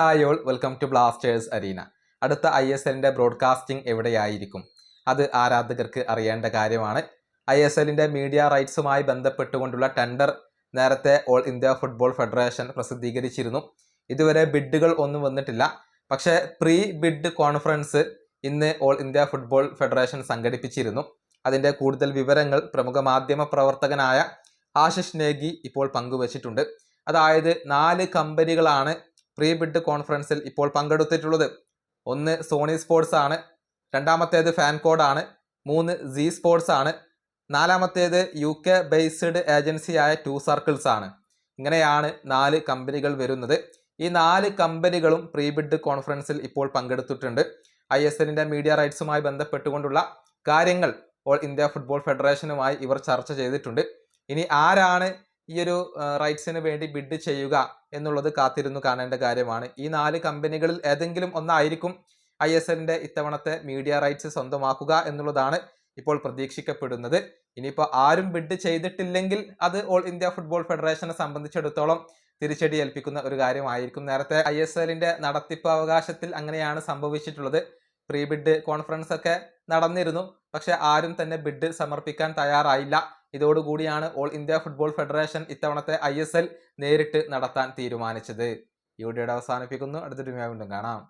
Hi all welcome to Blasters arena അടുത്ത I S എല്ലിന്റെ broadcasting എവിടെയായിരിക്കും? അത് ആരാധകർക്ക് അറിയേണ്ട കാര്യമാണ്. ഐ എസ് എല്ലിന്റെ മീഡിയ റൈറ്റ്സുമായി ബന്ധപ്പെട്ടുകൊണ്ടുള്ള ടെൻഡർ നേരത്തെ ഓൾ ഇന്ത്യ ഫുട്ബോൾ ഫെഡറേഷൻ പ്രസിദ്ധീകരിച്ചിരുന്നു. ഇതുവരെ ബിഡുകൾ ഒന്നും വന്നിട്ടില്ല. പക്ഷേ പ്രീ ബിഡ് കോൺഫറൻസ് ഇന്ന് ഓൾ ഇന്ത്യ ഫുട്ബോൾ ഫെഡറേഷൻ സംഘടിപ്പിച്ചിരുന്നു. അതിന്റെ കൂടുതൽ വിവരങ്ങൾ പ്രമുഖ മാധ്യമ പ്രവർത്തകനായ ആശിഷ് നേഗി ഇപ്പോൾ പങ്കുവച്ചിട്ടുണ്ട്. അതായത് നാല് കമ്പനികളാണ് പ്രീ ബിഡ് കോൺഫറൻസിൽ ഇപ്പോൾ പങ്കെടുത്തിട്ടുള്ളത്. ഒന്ന് സോണി സ്പോർട്സ് ആണ്. രണ്ടാമത്തേത് ഫാൻകോഡ് ആണ്. മൂന്ന് സി സ്പോർട്സ് ആണ്. നാലാമത്തേത് യു കെ ബേസ്ഡ് ഏജൻസിയായ ടു സർക്കിൾസ് ആണ്. ഇങ്ങനെയാണ് നാല് കമ്പനികൾ വരുന്നത്. ഈ നാല് കമ്പനികളും പ്രീ ബിഡ് കോൺഫറൻസിൽ ഇപ്പോൾ പങ്കെടുത്തിട്ടുണ്ട്. ഐ എസ് എല്ലിന്റെ മീഡിയ റൈറ്റ്സുമായി ബന്ധപ്പെട്ടുകൊണ്ടുള്ള കാര്യങ്ങൾ ഓൾ ഇന്ത്യ ഫുട്ബോൾ ഫെഡറേഷനുമായി ഇവർ ചർച്ച ചെയ്തിട്ടുണ്ട്. ഇനി ആരാണ് ഈ ഒരു റൈറ്റ്സിന് വേണ്ടി ബിഡ് ചെയ്യുക എന്നുള്ളത് കാത്തിരുന്നു കാണേണ്ട കാര്യമാണ്. ഈ നാല് കമ്പനികളിൽ ഏതെങ്കിലും ഒന്നായിരിക്കും ഐ എസ് എല്ലിന്റെ ഇത്തവണത്തെ മീഡിയ റൈറ്റ്സ് സ്വന്തമാക്കുക എന്നുള്ളതാണ് ഇപ്പോൾ പ്രതീക്ഷിക്കപ്പെടുന്നത്. ഇനിയിപ്പോൾ ആരും ബിഡ് ചെയ്തിട്ടില്ലെങ്കിൽ അത് ഓൾ ഇന്ത്യ ഫുട്ബോൾ ഫെഡറേഷനെ സംബന്ധിച്ചിടത്തോളം തിരിച്ചടി ഏൽപ്പിക്കുന്ന ഒരു കാര്യമായിരിക്കും. നേരത്തെ ഐ എസ് എല്ലിന്റെ നടത്തിപ്പ് അവകാശത്തിൽ അങ്ങനെയാണ് സംഭവിച്ചിട്ടുള്ളത്. പ്രീ ബിഡ് കോൺഫറൻസ് ഒക്കെ നടന്നിരുന്നു. പക്ഷെ ആരും തന്നെ ബിഡ് സമർപ്പിക്കാൻ തയ്യാറായില്ല. ഇതോടുകൂടിയാണ് ഓൾ ഇന്ത്യ ഫുട്ബോൾ ഫെഡറേഷൻ ഇത്തവണത്തെ ഐ നേരിട്ട് നടത്താൻ തീരുമാനിച്ചത്. ഈ അവസാനിപ്പിക്കുന്നു. അടുത്തൊരു വീണ്ടും കാണാം.